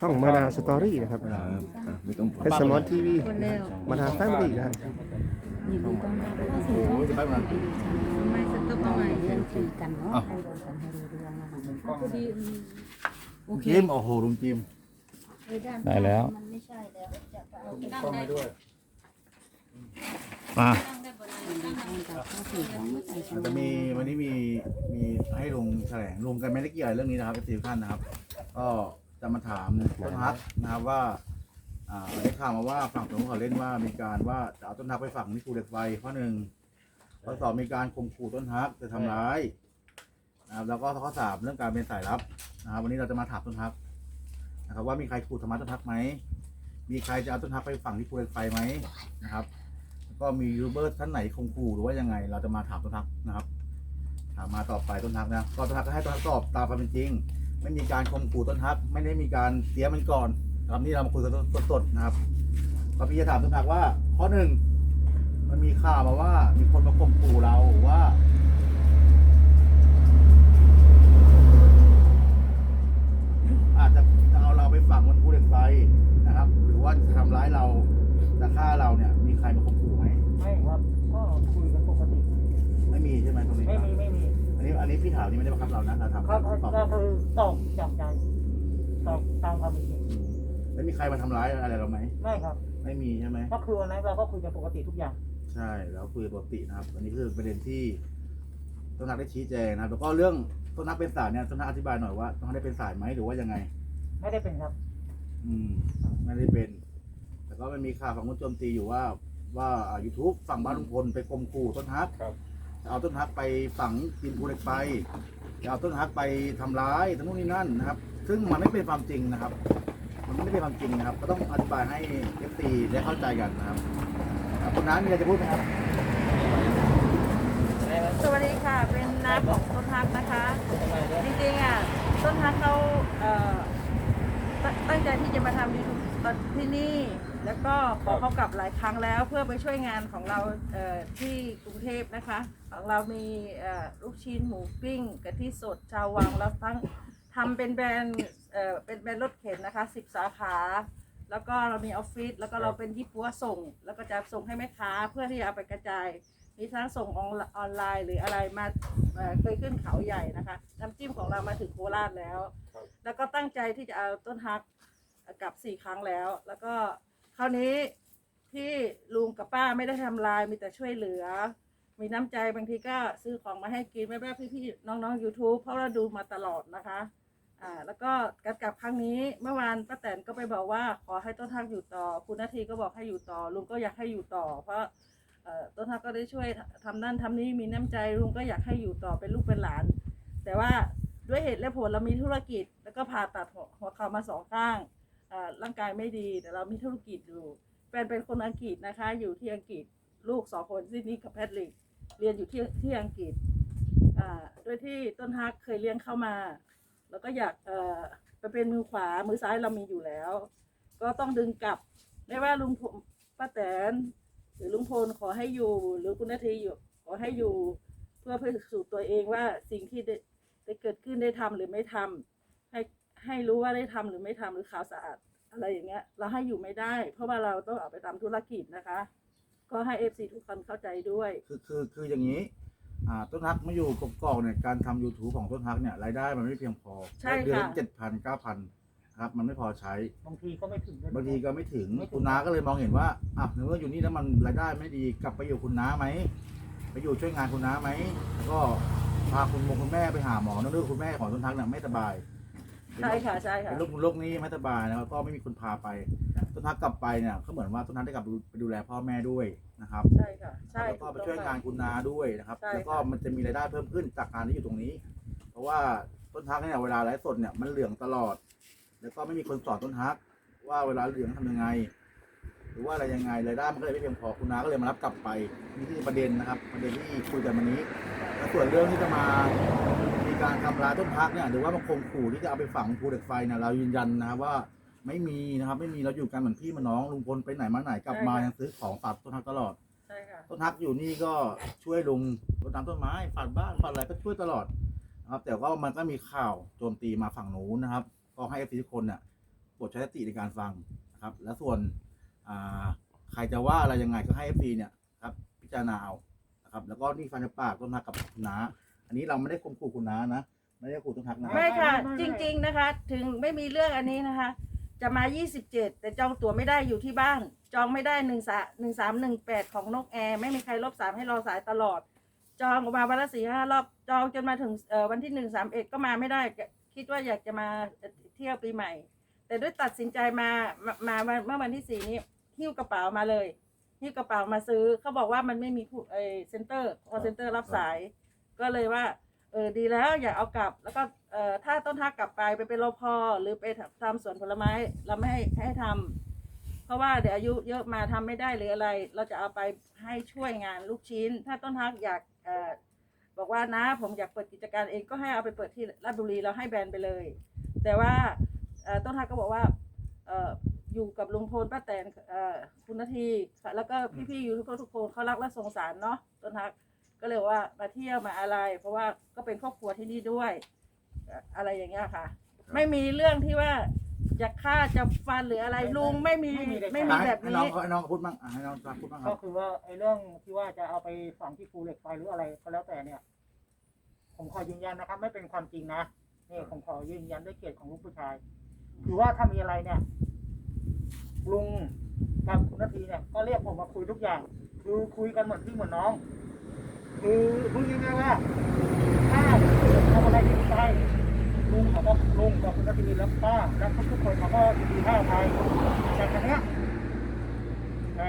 ช่องมานาสตอรี่นะครับครับไม่ต้องเพชรสมอนทีวีคนแล้วมานาแฟมิลี่นะครับยินดีต้อนรับเข้าสู่โอ้ยจะไปมาไม่สต๊อกเอาใหม่เรียนคุยกันเนาะให้รู้กันให้รู้เรื่องนะคะพอดีอืมโอเคจิมโอ้โหลุงจิมได้แล้วมันไม่ใช่แล้วจะเอาตั้งได้ด้วยมาตั้งได้บนยินดีต้อนรับเข้าสู่ของไอชมันจะมีวันนี้มีมีให้ลุงแถลงลุงกันไม่ได้เกี่ยวเรื่องนี้นะครับเป็นสิท่านนะครับ ก็ จะมาถามต้นฮักนะครับว่าอ่าได้ข่าวมาว่าฝั่งตรงเขาเล่นว่ามีการว่าจะเอาต้นฮักไปฝังที่ภูเหล็กไฟข้อหนึ่งข้อสองมีการข่มขู่ต้นฮักจะทำร้ายนะครับแล้วก็ข้อสามเรื่องการเป็นสายลับนะครับวันนี้เราจะมาถามต้นฮักนะครับว่ามีใครขู่ธรรมะต้นฮักไหมมีใครจะเอาต้นฮักไปฝังที่ภูเหล็กไฟไหมนะครับก็มียูทูบเบอร์ท่านไหนคงขู่หรือว่ายังไง เราจะมาถามต้นทักนะครับ ถามมาต่อไปต้นทักนะก็ต้นทักก็ให้ต้นทักตอบตามความเป็นจริง ไม่มีการข่มขู่ต้นทักไม่ได้มีการเสียมันก่อนนะครับนี่เรามาคุยกันสดๆนะครับก็พี่จะถามต้นทักว่า ข้อหนึ่งมันมีข่าวมาว่า มีคนมาข่มขู่เราว่าอาจจะจะเอาเราไปฝังบนภูเหล็กไฟนะครับ หรือว่าจะทำร้ายเราจะฆ่าเราเนี่ย มีใครมาข่มขู่ไหมไม่ครับ ก็คุยกันปกติ ไม่มีใช่ไหมตรงนี้ไม่มีไม่มี อันนี้อันนี้พี่ถามนี่ไม่ได้บังคับเรานะเราทำครับตอบก็คือตอบจากใจตอบตามความเป็นจริงแล้วมีใครมาทำร้ายอะไรเราไหมไม่ครับ ไม่มีใช่ไหม ก็คือวันนั้นเราก็คุยกันปกติทุกอย่าง ใช่แล้วคุยปกตินะครับ อันนี้คือประเด็นที่ต้นนักได้ชี้แจงนะครับแล้วก็เรื่องต้นนักเป็นสายเนี่ยต้นนักอธิบายหน่อยว่าต้นนักได้เป็นสายไหมหรือว่ายังไง ไม่ได้เป็นครับ อืม ไม่ได้เป็น แต่ก็มันมีข่าวของคุณโจมตีอยู่ว่าว่ายูทูบฝั่งบ้านลุงพลไปข่มขู่ต้นฮักจะ เอาต้นฮักไปฝังดินภูเหล็กไฟจะเอาต้นฮักไปทำร้ายทั้งนู่นนี่นั่นนะครับ ซึ่งมันไม่เป็นความจริงนะครับ มันไม่เป็นความจริงนะครับ ก็ต้องอธิบายให้เอฟซีได้เข้าใจกันนะครับคุณน้ามีอะไรจะพูดไหมครับ สวัสดีค่ะ เป็นน้าของต้นฮักนะคะ จริงๆอะต้นฮักเขาเอ่อตตั้งใจที่จะมาทำยูทูบที่นี่ แล้วก็ขอเขากลับหลายครั้งแล้วเพื่อไปช่วยงานของเราเที่กรุงเทพนะคะของเรามีลูกชิ้นหมูปิ้งกะทิสดชาววังแล้วทั้งทำเป็นแบรนด์เป็นแบรนด์รถเข็นนะคะสิบสาขา แล้วก็เรามีออฟฟิศแล้วก็เราเป็นยี่ปัวส่ง แล้วก็จะส่งให้แม่ค้าเพื่อที่จะเอาไปกระจาย มีทั้งส่งออนออนไลน์หรืออะไรมาเเคยขึ้นเขาใหญ่นะคะน้ำจิ้มของเรามาถึงโคราชแล้ว แล้วก็ตั้งใจที่จะเอาต้นฮักกลับสี่ครั้งแล้วแล้วก็ คราวนี้ที่ลุงกับป้าไม่ได้ทำลายมีแต่ช่วยเหลือ มีน้ำใจบางทีก็ซื้อของมาให้กินแม่ๆพี่ๆน้องๆ YouTube เพราะเราดูมาตลอดนะคะอ่าแล้วก็การกลับครั้งนี้เมื่อวานป้าแตนก็ไปบอกว่าขอให้ต้นฮักอยู่ต่อ คุณนาทีก็บอกให้อยู่ต่อ ลุงก็อยากให้อยู่ต่อ เพราะต้นทักก็ได้ช่วยทำนั่นทำนี้มีน้ำใจลุงก็อยากให้อยู่ต่อเป็นลูกเป็นหลาน แต่ว่าด้วยเหตุและผลเรามีธุรกิจ แล้วก็ผ่าตัดหัวเข่ามาสองข้าง ร่างกายไม่ดีแต่เรามีธุรกิจอยู่แฟนเป็นคนอังกฤษนะคะ อยู่ที่อังกฤษลูกสองคนซิดนีย์กับแพทริกเรียนอยู่ที่ที่อังกฤษโดยที่ต้นฮักเคยเลี้ยงเข้ามา แล้วก็อยากไปเป็นมือขวามือซ้ายเรามีอยู่แล้ว ก็ต้องดึงกลับไม่ว่าลุงป้าแตนหรือลุงพลขอให้อยู่ หรือคุณนาทีอยู่ขอให้อยู่ เพื่อพิสูจน์ตัวเองว่าสิ่งที่ได้เกิดขึ้นได้ทำหรือไม่ทำให้ ให้รู้ว่าได้ทำหรือไม่ทำหรือข่าวสะอาดอะไรอย่างเงี้ย เราให้อยู่ไม่ได้ เพราะว่าเราต้องเอาไปทำธุรกิจนะคะ ก็ให้เอฟซีทุกคนเข้าใจด้วย คือคือคืออย่างนี้อ่าต้นฮักมาอยู่กกอกเนี่ยการทำ YouTube ของต้นฮักเนี่ยรายได้มันไม่เพียงพอใช่เดือนค่ะเจ็ดพันเก้าพันครับมันไม่พอใช้ บางทีก็ไม่ถึงด้วย บางทีก็ไม่ถึงไม่ถึง คุณน้าก็เลยมองเห็นว่าอะในเมื่ออยู่นี่แล้วมันรายได้ไม่ดีกลับไปอยู่คุณน้าไหมไปอยู่ช่วยงานคุณน้าไหมแล้วก็พาคุณมงคุณแม่ไปหาหมอเนื่องด้วยคุณแม่ของต้นทักเนี่ยไม่สบาย ใช่ค่ะใช่ค่ะเป็นโรคโรคนี้ไม่สบายนะครับก็ไม่มีคนพาไปต้นทักกลับไปเนี่ยก็เหมือนว่าต้นทักได้กลับไปดูแลพ่อแม่ด้วยนะครับ ใช่ค่ะใช่แล้วก็ไปช่วยงานคุณนาด้วยนะครับใช่ค่ะแล้วก็มันจะมีรายได้เพิ่มขึ้นจากการที่อยู่ตรงนี้ เพราะว่าต้นทักเนี่ยเวลาไลฟ์สดเนี่ยมันเหลืองตลอด แล้วก็ไม่มีคนสอนต้นทัก ว่าเวลาเหลืองทำยังไง หรือว่าอะไรยังไงรายได้มันก็เลยไม่เพียงพอคุณนาก็เลยมารับกลับไปนี่คือประเด็นนะครับ ประเด็นที่คุยกันวันนี้แล้วส่วนเรื่องที่จะมามี การทำร้ายต้นทักเนี่ยหรือว่ามาข่มขู่ที่จะเอาไปฝังภูเหล็กไฟเนี่ยเรายืนยันนะครับว่าไม่มีนะครับไม่มีเราอยู่กันเหมือนพี่เหมือนน้องลุงพลไปไหนมาไหนกลับมายังซื้อของฝากต้นทักตลอดใช่ค่ะต้นทักอยู่นี่ก็ช่วยลุงรดน้ำต้นไม้ฝาดบ้านฝาดอะไรก็ช่วยตลอดนะครับแต่ก็มันก็มีข่าวโจมตีมาฝั่งนู้นนะครับ ก็ให้เอฟซีทุกคนเนี่ยโปรดใช้สติในการฟังนะครับ และส่วนอ่าใครจะว่าอะไรยังไงก็ให้ FC เนี่ยครับพิจารณาเอานะครับแล้วก็นี่ฟันจากปากต้นทักกับคุณน้า อันนี้เราไม่ได้ข่มขู่คุณน้านะไม่ได้ขู่ต้นทักนะไม่ค่ะจริง ๆนะคะ ถึงไม่มีเรื่องอันนี้นะคะ จะมา 27 แต่จองตั๋วไม่ได้อยู่ที่บ้าน จองไม่ได้1 3 1 3 1 8 ของนกแอร์ไม่มีใครลบสามให้รอสายตลอด จองออกมาวันละสี่ห้ารอบจองจนมาถึงเอ่อวันที่หนึ่งสามเอ็ดก็มาไม่ได้คิดว่าอยากจะมาเที่ยวปีใหม่ แต่ด้วยตัดสินใจมามามามาเมื่อวันที่สี่นี้หิ้วกระเป๋ามาเลยหิ้วกระเป๋ามาซื้อเขาบอกว่ามันไม่มีผู้เอเซ็นเตอร์พอเซ็นเตอร์รับสาย ก็เลยว่าเออดีแล้วอย่าเอากลับ แล้วก็เอ่อถ้าต้นทักกลับไปไปเป็นรพหรือไปทำสวนผลไม้เราไม่ให้ให้ทำเพราะว่าเดี๋ยวอายุเยอะมาทำไม่ได้หรืออะไร เราจะเอาไปให้ช่วยงานลูกชิ้น ถ้าต้นทักอยากเอ่อบอกว่านะผมอยากเปิดกิจการเองก็ให้เอาไปเปิดที่ราชบุรีเราให้แบรนด์ไปเลย แต่ว่าเอ่อต้นทักก็บอกว่าเอออยู่กับลุงพลป้าแตนเอ่อคุณนาทีแล้วก็พี่ๆยูทูบเบอร์ทุกคนเขารักและสงสารเนาะต้นทัก ก็เลยว่ามาเที่ยวมาอะไร เพราะว่าก็เป็นครอบครัวที่นี่ด้วยเอ่ออะไรอย่างเงี้ยค่ะ ไม่มีเรื่องที่ว่าจะฆ่าจะฟันหรืออะไรลุงไม่มีไม่มีให้แบบให้น้องนี้เขาให้น้องเขาพูดบ้างอะให้น้องพูดบ้างคก็รับคือว่าไอ้เรื่องที่ว่าจะเอาไปฝังที่ภูเหล็กไฟหรืออะไรก็แล้วแต่เนี่ย ผมขอยืนยันนะครับ ไม่เป็นความจริงนะนี่ผมขอยืนยันด้วยเกียรติของลูกผู้ชายคือว่าถ้ามีอะไรเนี่ยลุงกับคุณนาทีเนี่ย ก็เรียกผมมาคุยทุกอย่าง คือคุยกันเหมือนพี่เหมือนน้อง คือพูดง่ายๆว่าถ้าทำอะไรที่ไปลุงเขาก็ลุงกับคุณนาทีแล้วป้าและทุกๆคนเขาก็ยินดีให้อภัยแต่ครั้งเนี้ยใน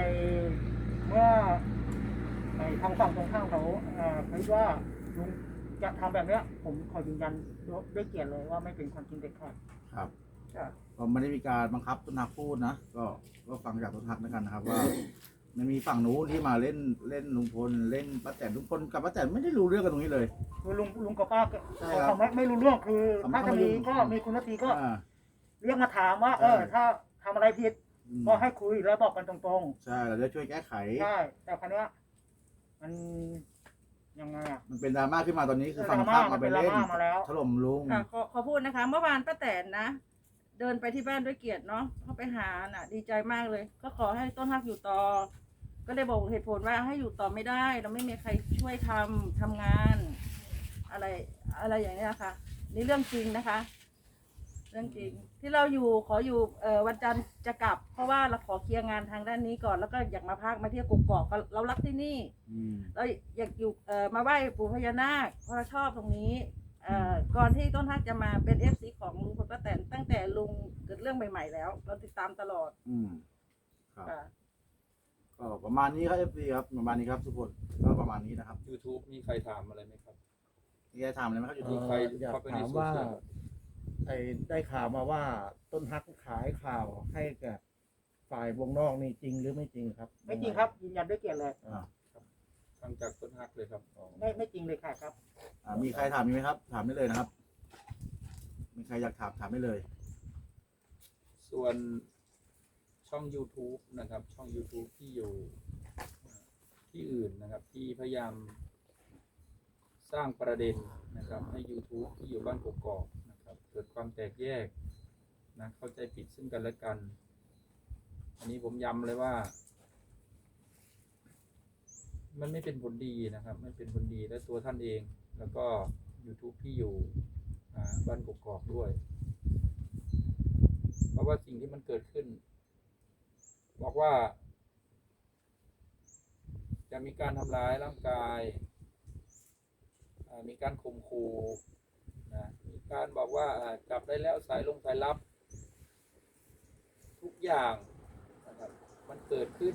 เมื่อในทางฝั่งตรงข้ามเขาเอ่อคิดว่าลุงจะทำแบบเนี้ย ผมขอยืนยันด้วยเกียรติเลยว่าไม่เป็นความจริงเด็ดขาดครับครับก็ไม่ได้มีการบังคับต้นทักพูดนะ ก็ก็ฟังจากต้นทักแล้วกันนะครับว่า มันมีฝั่งนู้นที่มาเล่นเล่นลุงพลเล่นป้าแตนลุงพลกับป้าแตนไม่ได้รู้เรื่องกันตรงนี้เลย คือลุงลุงกับป้าก็ใช่ครับเขาไม่ไม่รู้เรื่องคือเขาไม่ถ้าจะมีรู้ก็มีคุณนาทีก็อ่า เรียกมาถามว่าเออใช่ ถ้าทำอะไรผิดอืมก็ให้คุยแล้วบอกกันตรงใช่เราจะช่วยแก้ไข ๆใช่แต่ครั้งนี้ยมันยังไงอะมันเป็นดราม่าขึ้นมาตอนนี้คือฝั่งดราม่าข้ามมาไปเล่นมันเป็นดราม่ามาแล้วถล่มลุง ค่ะขอขอพูดนะคะ เมื่อวานป้าแตนนะ เดินไปที่บ้านด้วยเกียรติเนาะเขาไปหาน่ะ ดีใจมากเลย ก็ขอให้ต้นฮักอยู่ต่อ ก็เลยบอกเหตุผลว่าให้อยู่ต่อไม่ได้ เราไม่มีใครช่วยทำทำงาน อะไรอะไรอย่างเนี้ยค่ะนี่เรื่องจริงนะคะ เรื่องจริงที่เราอยู่ขออยู่เอ่อวันจันทร์จะกลับ เพราะว่าเราขอเคลียร์งานทางด้านนี้ก่อนแล้วก็อยากมาพักมาเที่ยวกกอกก็เรารักที่นี่อืมเราอยากอยู่เอ่อมาไหว้ปู่พญานาคเพราะเราชอบตรงนี้เอ่อ ก่อนที่ต้นทักจะมาเป็นเอฟซีของลุงพลป้าแตนตั้งแต่ลุงเกิดเรื่องใหม่ ๆ แล้ว เราติดตามตลอดอืมครับค่ะ ก็ประมาณนี้ครับเอฟซีครับประมาณนี้ครับทุกคนก็ประมาณนี้นะครับ YouTube มีใครถามอะไรไหมครับมีใครถามอะไรไหมครับอยู่มีที่ใครอยากเข้าไปในถามโซว่าเชียลไอ้ได้ข่าวมาว่าต้นฮักขายข่าวให้แก่ฝ่ายวงนอกนี่จริงหรือไม่จริงครับไม่จริงครับยืนยันด้วยเกียรติเลยอ่า ฟังจากต้นฮักเลยครับไม่ไม่จริงเลยค่ะครับอ่ามีใครถามมีไหมครับ ถามได้เลยนะครับ มีใครอยากถามถามได้เลย ส่วนช่อง YouTube นะครับ ช่อง YouTube ที่อยู่ที่อื่นนะครับ ที่พยายามสร้างประเด็นนะครับ ให้ YouTube ที่อยู่บ้านกกอกนะครับ เกิดความแตกแยกนะเข้าใจผิดซึ่งกันและกัน อันนี้ผมย้ำเลยว่า มันไม่เป็นผลดีนะครับ ไม่เป็นผลดีและตัวท่านเอง แล้วก็ YouTube ที่อยู่บ้านกกอกด้วย เพราะว่าสิ่งที่มันเกิดขึ้น บอกว่า จะมีการทำร้ายร่างกายมีการข่มขู่นะมีการบอกว่าอ่าจับได้แล้วสายลงสายลับ ทุกอย่างนะครับมันเกิดขึ้น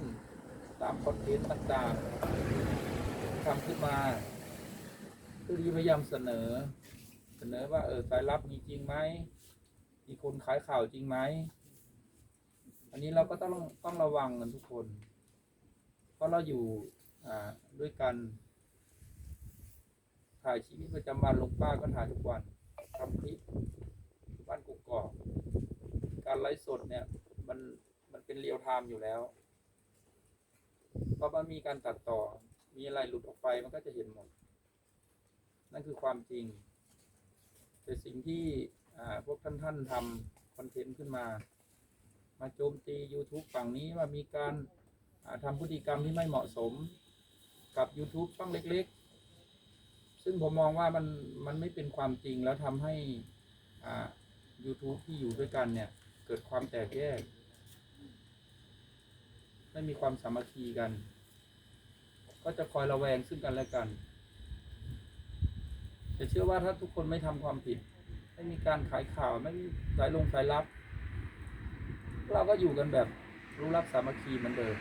ตามคอนเทนต์ต่างๆทำขึ้นมาเพื่อพยายามเสนอ เสนอว่าเออสายลับมีจริงไหมมีคนขายข่าวจริงไหมอันนี้เราก็ต้องต้องระวังกันทุกคน เพราะเราอยู่อ่าด้วยกันถ่ายชีวิตประจำวันลงป้าก็ถ่ายทุกวันทำคลิปบ้านกุกกอกการไลฟ์สดเนี่ย มันมันเป็นเรียลไทม์อยู่แล้ว เพราะมันมีการตัดต่อ มีอะไรหลุดออกไปมันก็จะเห็นหมด นั่นคือความจริง แต่สิ่งที่พวกท่านท่านทำคอนเทนต์ขึ้นมา มาโจมตี YouTube ฝั่งนี้ว่ามีการทำพฤติกรรมที่ไม่เหมาะสมกับ YouTube ช่องเล็กๆ ซึ่งผมมองว่ามันมันไม่เป็นความจริงแล้วทำให้ YouTube ที่อยู่ด้วยกันเนี่ย เกิดความแตกแยก ไม่มีความสามัคคีกัน ก็จะคอยระแวงซึ่งกันและกันแต่เชื่อว่าถ้าทุกคนไม่ทำความผิด ไม่มีการขายข่าวไม่มีสายลงสายลับ เราก็อยู่กันแบบรู้รักสามัคคีเหมือนเดิม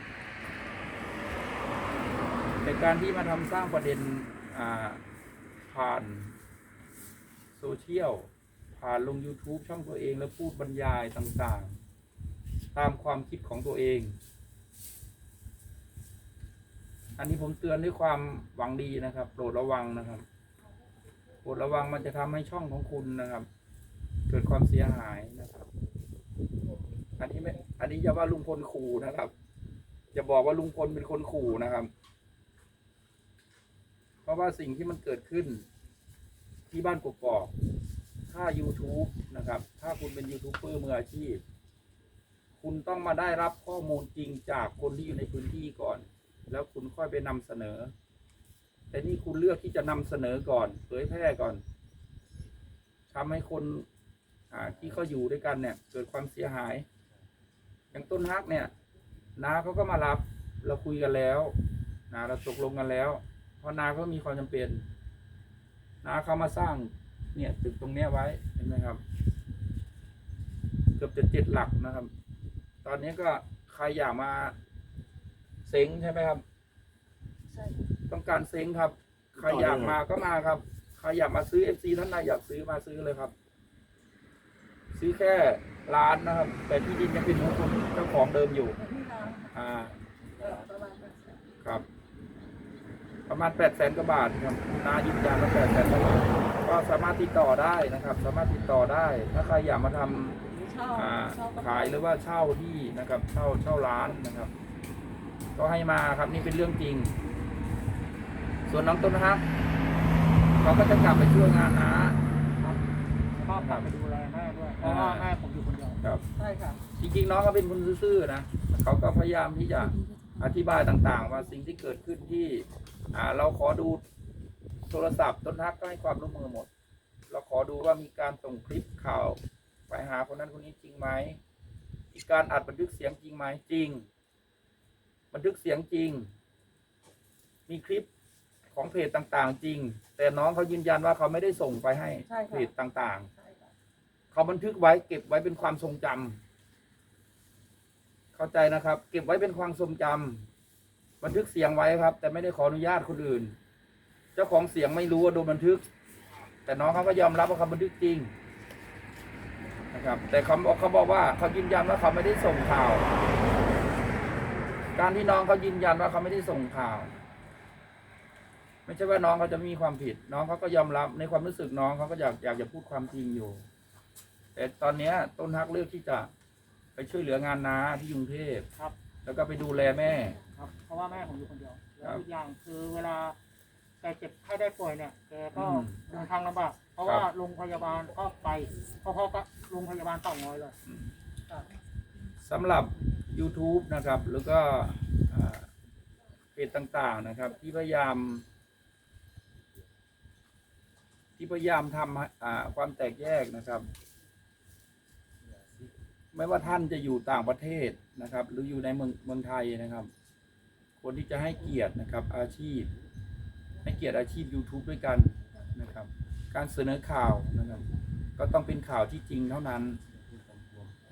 แต่การที่มาทำสร้างประเด็นผ่านโซเชียลผ่านลง YouTube ช่องตัวเองแล้วพูดบรรยายต่างๆ ตามความคิดของตัวเอง อันนี้ผมเตือนด้วยความหวังดีนะครับ โปรดระวังนะครับ โปรดระวังมันจะทำให้ช่องของคุณนะครับ เกิดความเสียหายนะครับ อันนี้ไม่ อันนี้อย่าว่าลุงพลขู่นะครับอย่าบอกว่าลุงพลเป็นคนขู่นะครับ เพราะว่าสิ่งที่มันเกิดขึ้น ที่บ้านกกอกถ้า YouTube นะครับ ถ้าคุณเป็นยูทูบเบอร์มืออาชีพ คุณต้องมาได้รับข้อมูลจริงจากคนที่อยู่ในพื้นที่ก่อน แล้วคุณค่อยไปนำเสนอ แต่นี่คุณเลือกที่จะนำเสนอก่อน เผยแพร่ก่อนทำให้คนอ่าที่เขาอยู่ด้วยกันเนี่ย เกิดความเสียหาย อย่างต้นฮักเนี่ยนาเขาก็มารับ เราคุยกันแล้วนาเราตกลงกันแล้ว เพราะนาก็มีความจำเป็นนาเขามาสร้างเนี่ยตึกตรงเนี้ยไว้เห็นไหมครับ เกือบจะเจ็ดหลักนะครับ ตอนนี้ก็ใครอยากมา ซ็งใช่ไหมครับต้องการเซ็งครับ ใครอยากมาก็มาครับ ใครอยากมาซื้อเอฟซีท่านใดอยากซื้อมาซื้อเลยครับ ซื้อแค่ล้านนะครับ แต่ที่ดินยังเป็นของคุณเจ้าของเดิมอยู่อ่าครับ ประมาณแปดแสนกว่าบาทครับนายืนยันว่าแปดแสนกว่าบาทก็สามารถติดต่อได้นะครับ สามารถติดต่อได้ ถ้าใครอยากมาทำอ่าขายหรือว่าเช่าที่นะครับ เช่าเช่าร้านนะครับ ก็ให้มาครับนี่เป็นเรื่องจริง ส่วนน้องต้นฮักเขาก็จะกลับไปช่วยงานนะก็กลับไปดูแลแม่ด้วยเพราะว่าแม่ผมอยู่คนเดียวครับใช่ค่ะจริงๆน้องเขาเป็นคนซื่อๆนะเขาก็พยายามที่จะอธิบายต่างๆ ว่าสิ่งที่เกิดขึ้นที่อ่าเราขอดูโทรศัพท์ต้นทักก็ให้ความร่วมมือหมด เราขอดูว่ามีการส่งคลิปข่าวไปหาคนนั้นคนนี้จริงไหมมีการอัดบันทึกเสียงจริงไหมจริง บันทึกเสียงจริง มีคลิปของเพจต่างๆ จริง แต่น้องเขายืนยันว่าเขาไม่ได้ส่งไปให้ใช่ค่ะ เพจต่างใช่ค่ะๆ เขาบันทึกไว้เก็บไว้เป็นความทรงจำเข้าใจนะครับ เก็บไว้เป็นความทรงจำบันทึกเสียงไว้ครับ แต่ไม่ได้ขออนุญาตคนอื่น เจ้าของเสียงไม่รู้ว่าโดนบันทึก แต่น้องเขาก็ยอมรับว่าเขาบันทึกจริงนะครับ แต่เขาบอกเขาบอกว่าเขายืนยันว่าเขาไม่ได้ส่งข่าว การที่น้องเขายืนยันว่าเขาไม่ได้ส่งข่าว ไม่ใช่ว่าน้องเขาจะมีความผิด น้องเขาก็ยอมรับในความรู้สึกน้องเขาก็อยากอยากจะพูดความจริงอยู่ แต่ตอนเนี้ยต้นฮักเลือกที่จะไปช่วยเหลืองานนาที่กรุงเทพครับ แล้วก็ไปดูแลแม่ ครับ เพราะว่าแม่ผมอยู่คนเดียว แล้ครัวบอีกอย่างคือเวลาแกเจ็บไข้ได้ป่วยเนี่ยแกก็อืมเดินทางลำบากเพราะครับว่าโรงพยาบาลก็ไปพอๆกับโรงพยาบาลเต่างอยเลย สำหรับ YouTube นะครับ แล้วก็เพจต่างๆนะครับ ที่พยายาม ที่พยายามทำความแตกแยกนะครับ ไม่ว่าท่านจะอยู่ต่างประเทศนะครับ หรืออยู่ในเมืองเมืองไทยนะครับ คนที่จะให้เกียรตินะครับ อาชีพ ให้เกียรติอาชีพ YouTube ด้วยกันนะครับ การเสนอข่าวนะครับ ก็ต้องเป็นข่าวที่จริงเท่านั้น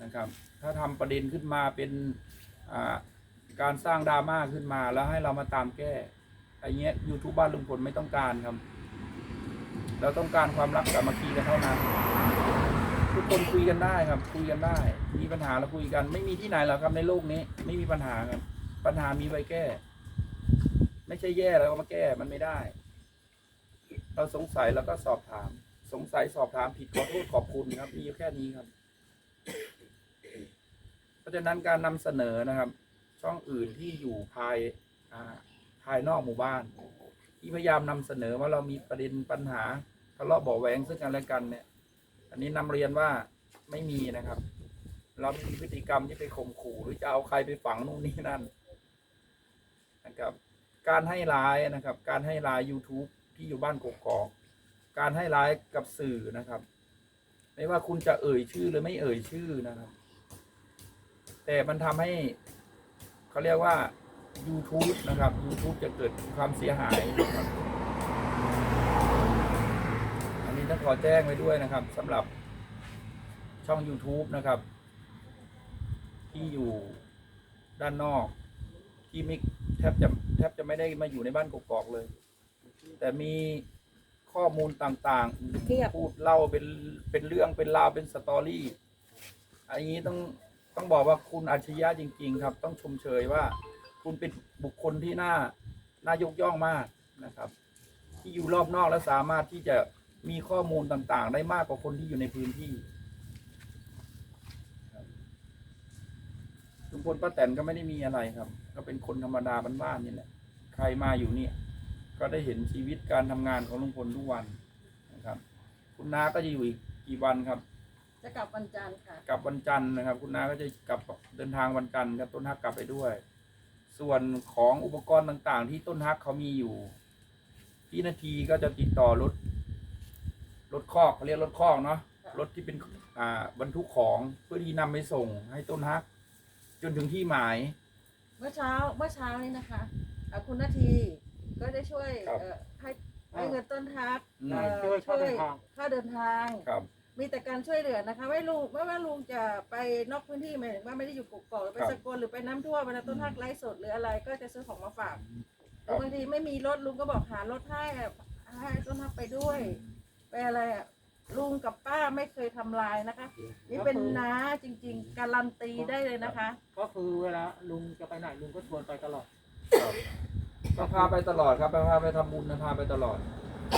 นะครับ ถ้าทำประเด็นขึ้นมาเป็นการสร้างดราม่าขึ้นมาแล้วให้เรามาตามแก้ไอ้เงี้ยยูทูบบ้านลุงพลไม่ต้องการครับ เราต้องการความรักสามัคคีกันเท่านั้น ทุกคนคุยกันได้ครับ คุยกันได้ มีปัญหาเราคุยกัน ไม่มีที่ไหนหรอกครับในโลกนี้ ไม่มีปัญหาครับ ปัญหามีไว้แก้ ไม่ใช่แย่แล้วก็มาแก้มันไม่ได้ เราสงสัยแล้วก็สอบถาม สงสัยสอบถามผิดขอโทษขอบคุณครับ มีแค่นี้ครับ เพราะฉะนั้นการนำเสนอนะครับ ช่องอื่นที่อยู่ภายภายนอกหมู่บ้าน ที่พยายามนำเสนอว่าเรามีประเด็นปัญหาทะเลาะเบาแหวงซึ่งกันและกันเนี่ย อันนี้นำเรียนว่าไม่มีนะครับ เราไม่มีพฤติกรรมที่ไปข่มขู่หรือจะเอาใครไปฝังนู่นนี่นั่นนะครับ การให้ร้ายนะครับ การให้ร้าย YouTube ที่อยู่บ้านกกอกการให้ร้ายกับสื่อนะครับ ไม่ว่าคุณจะเอ่ยชื่อหรือไม่เอ่ยชื่อนะครับ แต่มันทำให้เขาเรียกว่า YouTube นะครับ YouTube จะเกิดความเสียหายนะครับอันนี้ต้องขอแจ้งไว้ด้วยนะครับสำหรับช่อง YouTube นะครับ ที่อยู่ด้านนอก ที่ไม่แทบจะแทบจะไม่ได้มาอยู่ในบ้านกกอกเลย แต่มีข้อมูลต่างๆพูดเล่าเป็นเป็นเรื่องเป็นราวเป็นสตอรี่ อันนี้ต้อง ต้องบอกว่าคุณอัจฉริยะจริง ๆ ครับ ต้องชมเชยว่า คุณเป็นบุคคลที่น่าน่ายกย่องมากนะครับ ที่อยู่รอบนอกและสามารถที่จะมีข้อมูลต่างๆ ได้มากกว่าคนที่อยู่ในพื้นที่ลุงพลป้าแตนก็ไม่ได้มีอะไรครับ ก็เป็นคนธรรมดาบ้านๆนี่แหละ ใครมาอยู่เนี่ย ก็ได้เห็นชีวิตการทำงานของลุงพลทุกวันนะครับ คุณน้าก็จะอยู่อีกกี่วันครับ จะกลับวันจันทร์ค่ะ กลับวันจันทร์นะครับ คุณน้าก็จะกลับเดินทางวันจันทร์ครับต้นฮักกลับไปด้วย ส่วนของอุปกรณ์ต่างๆ ที่ต้นฮักเขามีอยู่ พี่นาทีก็จะติดต่อรถรถคอกเขาเรียกรถคอกเนาะรถที่เป็นอ่าบรรทุกของเพื่อที่นำไปส่งให้ต้นฮัก จนถึงที่หมาย เมื่อเช้าเมื่อเช้านี้นะคะอะคุณนาทีก็ได้ช่วยครับ เอ่อให้ให้เงินต้นทักอืม เอ่อช่วยค่าเดินทางค่าเดินทางครับ มีแต่การช่วยเหลือนะคะไม่ลุงไม่ว่าลุงจะไปนอกพื้นที่หมายถึงว่าไม่ได้อยู่กกอกหรือไปครับสกลหรือไปน้ำท่วมเวลาต้นทักไลฟ์สดหรืออะไร ก็จะซื้อของมาฝากครับบางทีไม่มีรถลุงก็บอกหารถให้อะให้ต้นทักไปด้วยไปอะไรอะลุงกับป้าไม่เคยทำลายนะคะ นี่เป็นน้าจริง ๆ การันตีได้เลยนะคะ ก็คือเวลาลุงจะไปไหนลุงก็ชวนไปตลอด ก็พาไปตลอดครับไปพาไปทำบุญนะพาไปตลอด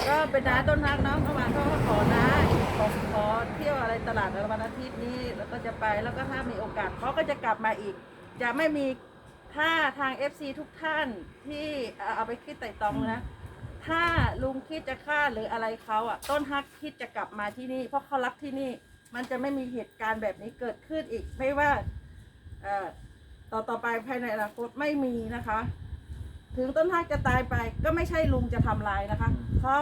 ก็เป็นน้าต้นทักเนาะเมื่อวาเขาก็ขอน้าขอขอเที่ยวอะไรตลาดวันอาทิตย์นี้แล้วก็จะไปแล้วก็ถ้ามีโอกาสเขาก็จะกลับมาอีก จะไม่มีถ้าทาง FC ทุกท่านที่เอาไปคิดไต่ตองนะถ้าลุงคิดจะฆ่าหรืออะไรเขาอะต้นฮักคิดจะกลับมาที่นี่ เพราะเขารักที่นี่ มันจะไม่มีเหตุการณ์แบบนี้เกิดขึ้นอีก ไม่ว่าเอ่อต่อต่อไปภายในอนาคตไม่มีนะคะ ถึงต้นฮักจะตายไปก็ไม่ใช่ลุงจะทำลายนะคะ เพราะ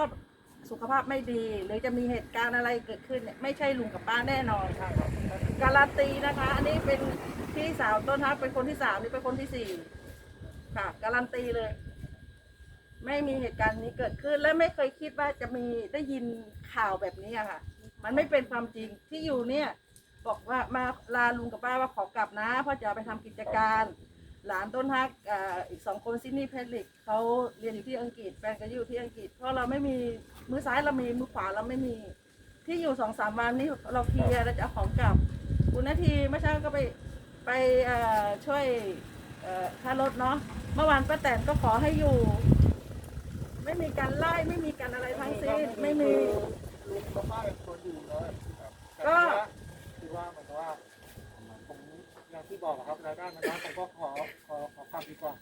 สุขภาพไม่ดี หรือจะมีเหตุการณ์อะไรเกิดขึ้นเนี่ยไม่ใช่ลุงกับป้าแน่นอนค่ะการันตีนะคะ อันนี้เป็นพี่สาวต้นฮักเป็นคนที่สามนี่เป็นคนที่สี่ค่ะ การันตีเลย ไม่มีเหตุการณ์นี้เกิดขึ้น และไม่เคยคิดว่าจะมีได้ยินข่าวแบบนี้อะค่ะ มันไม่เป็นความจริงที่อยู่เนี่ย บอกว่ามาลาลุงกับป้าว่าขอกลับนะเพราะจะเอาไปทำกิจการ หลานต้นฮักอ่าอีกสองคนซินนี่เพชรลิกเขาเรียนอยู่ที่อังกฤษแฟนก็อยู่ที่อังกฤษ เพราะเราไม่มีมือซ้ายเรามีมือขวาเราไม่มี ที่อยู่สองสามวันนี้เราเคลียร์เราจะเอาของกลับ คุณนาทีเมื่อเช้าก็ไปไปเอ่อช่วยเอ่อค่ารถเนาะเมื่อวานป้าแตนก็ขอให้อยู่ ไม่มีการไล่ไม่มีการอะไรทั้งสิ้นไม่มี ลุงกับป้าเป็นคนอยู่เลยก็ คือว่าเหมือนกับว่า อย่างที่บอกอะครับรายได้มันน้อยผมก็ขอขอขอกลับดีกว่า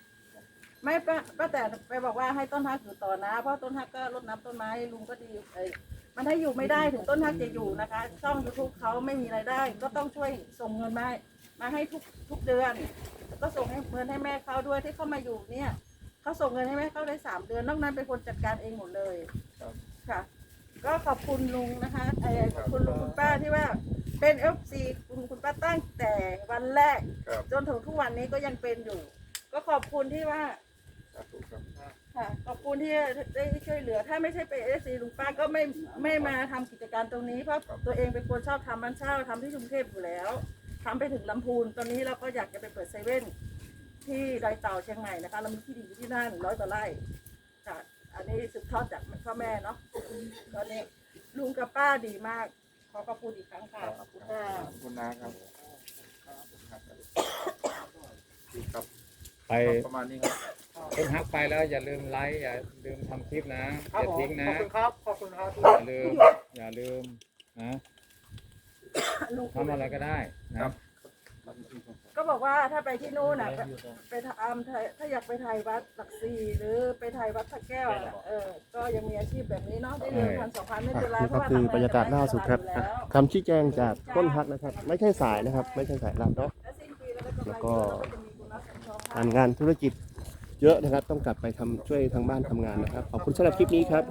ไม่ป้าป้าแต่ไปบอกว่าให้ต้นฮักอยู่ต่อนะ เพราะต้นฮักก็รดน้ำต้นไม้ลุงก็ดีเอ้ยมันให้อยู่ไม่ได้ถึงต้นฮักจะอยู่นะคะ ช่องยูทูบเขาไม่มีรายได้ ก็ต้องช่วยส่งเงินมาให้มาให้ทุกทุกเดือน ก็ส่งให้เงินให้แม่เขาด้วยที่เขามาอยู่เนี่ยเขาส่งเงินให้แม่เขาได้สามเดือนนอกนั้นเป็นคนจัดการเองหมดเลยครับ ค่ะ ก็ขอบคุณลุงนะคะไอ้ขอบคุณลุงคุณป้าที่ว่า เป็นเอฟซีคุณคุณป้าตั้งแต่วันแรก ครับ จนถึงทุกวันนี้ก็ยังเป็นอยู่ ก็ขอบคุณที่ว่าสาธุครับค่ะขอบคุณที่ได้ช่วยเหลือ ถ้าไม่ใช่เป็นเอซีลุงป้าก็ไม่ไม่มาทำกิจการตรงนี้เพราะตัวเองเป็นคนชอบทำบ้านเช่าทำที่กรุงเทพอยู่แล้วทำไปถึงลำพูนตอนนี้เราก็อยากจะไปเปิดเซเว่นที่ดอยเต่าเชียงใหม่นะคะเรามีที่ดินอยู่ที่นั่นร้อยกว่าไร่ค่ะอันนี้สืบทอดจากพ่อแม่เนาะตอนนี้ลุงกับป้าดีมาก ขอขอบคุณอีกครั้งค่ะขอบคุณค่ะขอบคุณนะครับครับไปประมาณนี้ครับต้นฮักไปแล้วอย่าลืมไลค์อย่าลืมทำคลิปนะครัอบย่าผมทิ้งขนะอบคุณครับขอบคุณครับที่อย่าลืมอย่าลืมนะลุงทำอะไรก็ได้นะครับ ก็ก็บอกว่าถ้าไปที่นู่นน่ะไปไปทำถ่ายถ้าอยากไปถ่ายวัดหลักสี่หรือไปถ่ายวัดพระแก้วน่ะเออก็ยังมีอาชีพแบบนี้เนาะได้เงินพันสองพันไม่เป็นไรนี่เพก็ราะว่าคือทำงนบรรยากาศล่าสุดครับอยู่อะแล้วคำชี้แจงจากต้นฮักนะครับ ไม่ใช่สายนะครับ ไม่ใช่สายลับเนาะ และสิ้นปีแล้วได้กำไรแล้วก็เยอะก็จะมีโบนัสสำรองการงานธุรกิจเยอะนะครับ ต้องกลับไปทำช่วยทางบ้านทำงานนะครับ ขอบคุณสำหรับคลิปนี้ครับ